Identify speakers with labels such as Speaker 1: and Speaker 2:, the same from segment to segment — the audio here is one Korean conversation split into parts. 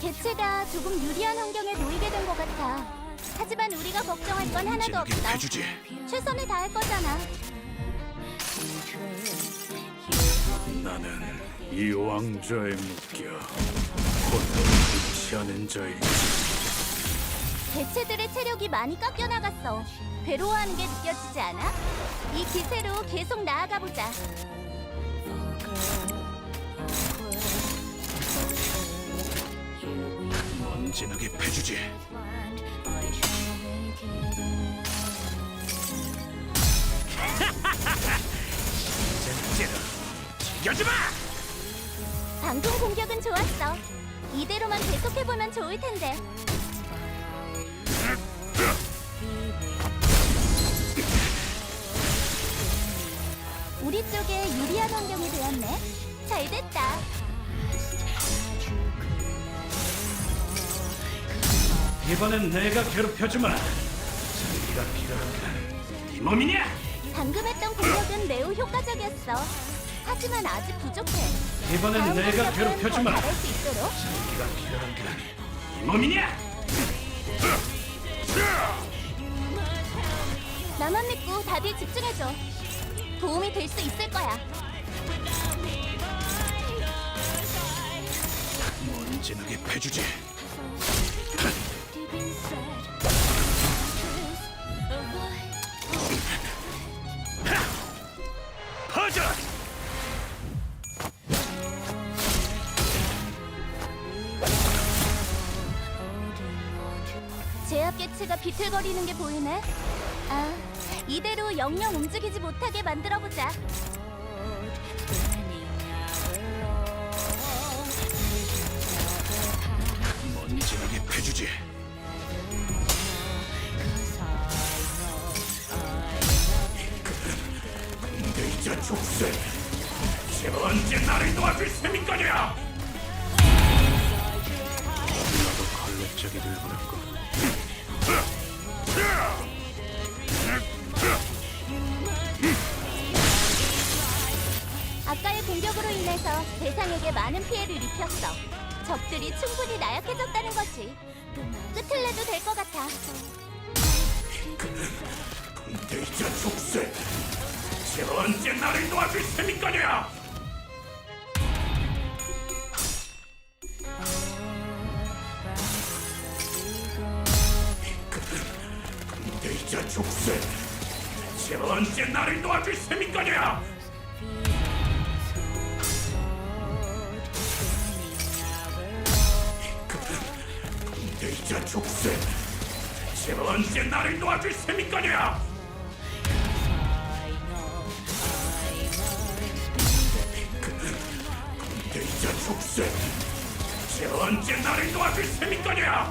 Speaker 1: 개체가 조금 유리한 환경에 놓이게 된 것 같아. 하지만 우리가 걱정할 건 하나도 없어.
Speaker 2: 해주지.
Speaker 1: 최선을 다할 거잖아.
Speaker 2: 나는 이 왕좌에 묶여 혼돈을 무시하는 자일지.
Speaker 1: 개체들의 체력이 많이 깎여 나갔어. 괴로워하는 게 느껴지지 않아? 이 기세로 계속 나아가 보자.
Speaker 2: 먼지나게 패주지. 젠제로 죽여주마!
Speaker 1: 방금 공격은 좋았어. 이대로만 계속해보면 좋을 텐데. 우리 쪽에 유리한 환경이 되었네. 잘 됐다.
Speaker 2: 이번엔 내가 괴롭혀주마. 자기가 필요한 이 몸이냐?
Speaker 1: 방금 했던 공격은 매우 효과적이었어. 하지만 아직 부족해.
Speaker 2: 이번엔
Speaker 1: 다음
Speaker 2: 내가
Speaker 1: 공격은
Speaker 2: 괴롭혀주마.
Speaker 1: 더 잘할 수 있도록.
Speaker 2: 자기가 필요한 이 몸이냐?
Speaker 1: 나만 믿고 다들 집중해줘. 도움이 될 수 있을 거야.
Speaker 2: 먼지나게 패주지. 퍼져!
Speaker 1: 제압 개체가 비틀거리는 게 보이네. 아, 이대로 영영 움직이지 못하게 만들어보자.
Speaker 2: 먼지나게 패주지. 족쇄. 제 언제 나를 도와줄 셈인 거냐? 나도 걸레짝이 들고
Speaker 1: 아까의 공격으로 인해서 대상에게 많은 피해를 입혔어. 적들이 충분히 나약해졌다는 거지. 끝을 내도 될 것 같아.
Speaker 2: 군대이자 족쇄. 제 언제 나를 도와줄 셈인 거냐? 군대이자 족쇄. 제 언제 나를 도와줄 셈인 거냐? 군대이자 족쇄. 제 언제 나를 도와줄 셈인 거냐? 족쇄. 제 언제 나를 도와줄 셈인 거냐?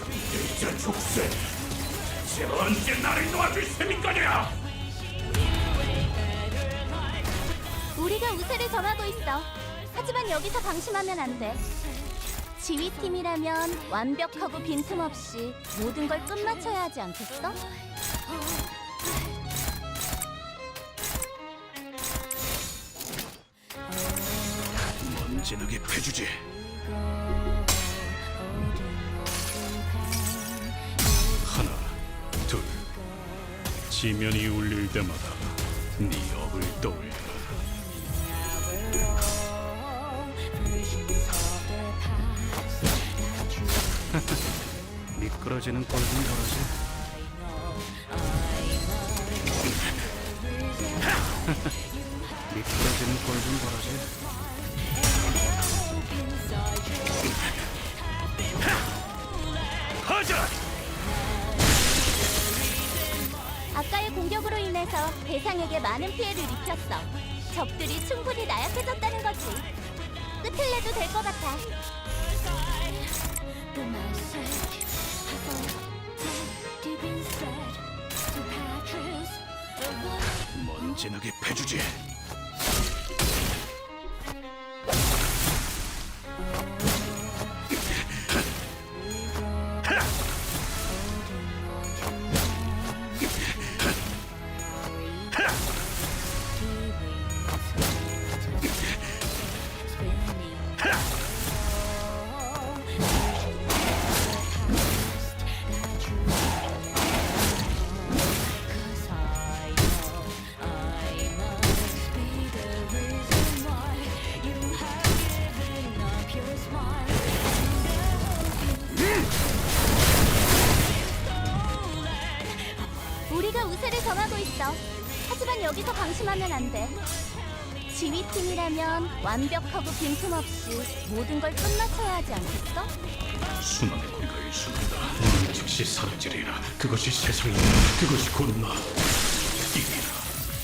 Speaker 2: 군대이자 족쇄. 제 언제 나를 도와줄 셈인 거냐?
Speaker 1: 우리가 우세를 점하고 있어. 하지만 여기서 방심하면 안 돼. 지휘팀이라면 완벽하고 빈틈없이 모든 걸 끝마쳐야 하지 않겠어?
Speaker 2: 먼지나게 패주지. 하나, 둘. 지면이 울릴 때마다 네 업을 떠올려. 미끄러지는 꼴좀 보라지. 미끄러지는 꼴좀 보라지.
Speaker 1: 아까의 공격으로 인해서 대상에게 많은 피해를 입혔어. 적들이 충분히 나약해졌다는 거지. 끝을 내도 될 것 같아.
Speaker 2: 먼지나게 패주지. Ha!
Speaker 1: 하지만 여기서 방심하면 안 돼. 지휘팀이라면 완벽하고 빈틈없이 모든 걸 끝마쳐야 하지 않겠어?
Speaker 2: 고리가 일순간다. 너는 즉시 사라지리라. 그것이 세상이다. 그것이 곧 나. 이기라.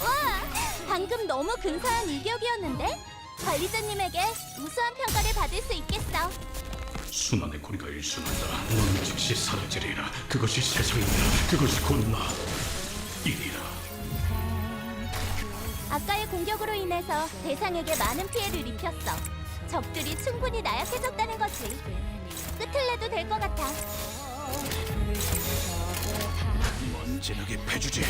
Speaker 1: 와! 방금 너무 근사한 일격이었는데? 관리자님에게 우수한 평가를 받을 수 있겠어.
Speaker 2: 순환의 고리가 일순한다. 너는 즉시 사라지리라. 그것이 세상이다. 그것이 곧 나. 이기라.
Speaker 1: 아까의 공격으로 인해서 대상에게 많은 피해를 입혔어. 적들이 충분히 나약해졌다는 거지. 끝을 내도 될 것 같아.
Speaker 2: 먼지나게 패주지.